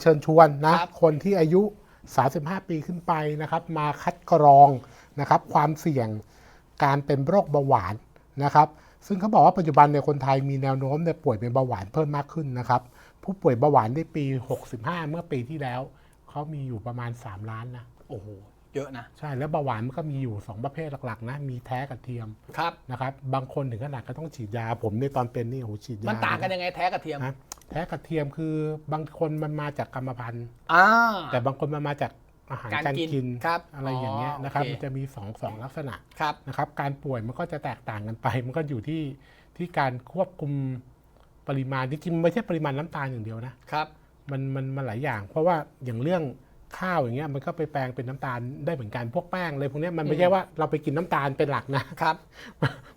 เชิญชวนนะครับคนที่อายุ 35 ปีขึ้นไปนะครับ มาคัดกรองนะครับ ความเสี่ยงการเป็นโรคเบาหวานนะครับ ซึ่งเขาบอกว่าปัจจุบันในยคนไทยมีแนวโน้มเนี่ยป่วยเป็นเบาหวานเพิ่มมากขึ้นนะครับ ผู้ป่วยเบาหวานในปี 65 เมื่อปีที่แล้วเขามีอยู่ประมาณ 3 ล้านนะโอ้โหเยอะนะใช่แล้วเบาหวานมันก็มีอยู่ 2 ประเภทหลักๆนะมีแท้กับเทียมครับนะครับ บางคนถึงขนาดก็ต้องฉีดยาผมในยตอนเป็นนี่โอ้โหฉีดยามันต่างกันยังไงแท้กับเทียมนะ แท้กับเทียมคือบางคนมันมาจากกรรมพันธุ์อ่า แต่บางคนมันมาจากอาหารการการกินกินครับอะไรอย่างเงี้ยอ๋อนะครับโอเค มันจะมีสองสองลักษณะครับ นะครับ การป่วยมันก็จะแตกต่างกันไป มันก็อยู่ที่ที่การควบคุมปริมาณจริงๆมันไม่ใช่ปริมาณน้ำตาลอย่างเดียวนะ ครับ มันมันมันหลายอย่าง เพราะว่าอย่างเรื่อง ข้าวอย่างเงี้ยมันก็ไปแปลงเป็นน้ำตาลได้เหมือนกันพวกแป้งเลยพวกเนี้ยมันไม่ใช่ว่าเราไปกินน้ำตาลเป็นหลักนะครับ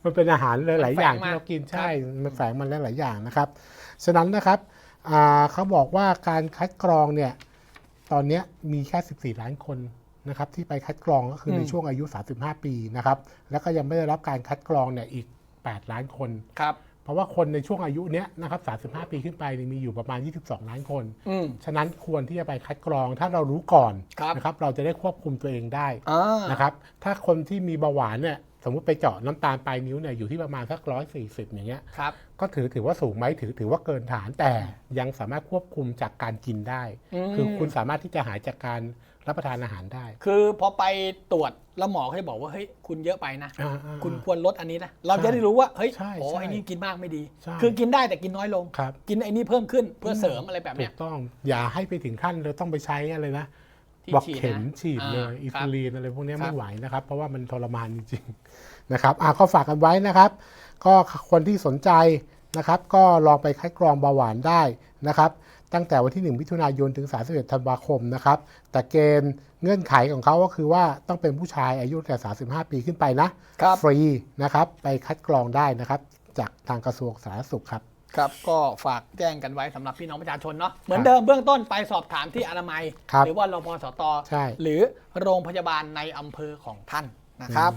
มันเป็นอาหารหลายๆอย่างมันแฝงมาที่เรากินครับใช่มันแฝงมันหลายๆอย่างนะครับฉะนั้นนะครับอ่าเขาบอกว่าการคัดกรองเนี่ยตอนเนี้ยมีแค่ 14 ล้านคนนะครับที่ไปคัดกรองก็คือในช่วงอายุ 35 ปีนะครับแล้วก็ยังไม่ได้รับการคัดกรองเนี่ยอีก 8 ล้านคนครับ เพราะว่าคนในช่วงอายุเนี้ยนะครับ35 ปีขึ้นไปเนี่ยมีอยู่ประมาณ 22 ล้านคน อืม ฉะนั้นควรที่จะไปคัดกรองถ้าเรารู้ก่อนครับนะครับเราจะได้ควบคุมตัวเองได้อ่านะครับ ถ้าคนที่มีเบาหวานเนี่ยสมมติไปเจาะน้ำตาลปลายนิ้วเนี่ยอยู่ที่ประมาณสักร้อยสี่สิบอย่างเงี้ยครับ ก็ถือถือว่าสูงไหมถือถือว่าเกินฐานแต่ยังสามารถควบคุมจากการกินได้อืมคือคุณสามารถที่จะหายจากการ รับประทานอาหารได้คือพอไปตรวจแล้วหมอเขาจะบอกว่าเฮ้ยคุณเยอะไปนะ อ่าอ่า คุณควรลดอันนี้นะ เราจะได้รู้ว่าเฮ้ยใช่โอ้ใช่ไอ้นี่กินมากไม่ดี ใช่ คือกินได้แต่กินน้อยลง ครับ กินไอ้นี่เพิ่มขึ้นเพื่อเสริมอะไรแบบถูเนี้ยกต้องอย่าให้ไปถึงขั้นเราต้องไปใช้อะไรนะที่บอกฉีดนะเข็มฉีดเลยอ่าอิครัซูบลินอะไรพวกเนี้ยครับ ไม่ไหวนะครับ เพราะว่ามันทรมานจริงๆ นะครับอะก็ฝากกันไว้นะครับ ก็คนที่สนใจนะครับ ก็ลองไปคัดกรองเบาหวานได้ นะครับตั้งแต่วันที่ 1 มิถุนายนถึง 31 ธันวาคมนะครับ แต่เกณฑ์เงื่อนไขของเขาก็คือว่าต้องเป็นผู้ชายอายุแต่ 35 ปีขึ้นไปนะครับฟรีนะครับ ไปคัดกรองได้นะครับ จากทางกระทรวงสาธารณสุขครับ ครับ ก็ฝากแจ้งกันไว้สำหรับพี่น้องประชาชนเนาะ เหมือนครับเดิมเบื้องต้นไปสอบถามที่อนามัยครับหรือว่ารพสตใช่หรือโรงพยาบาลในอำเภอของท่านนะครับ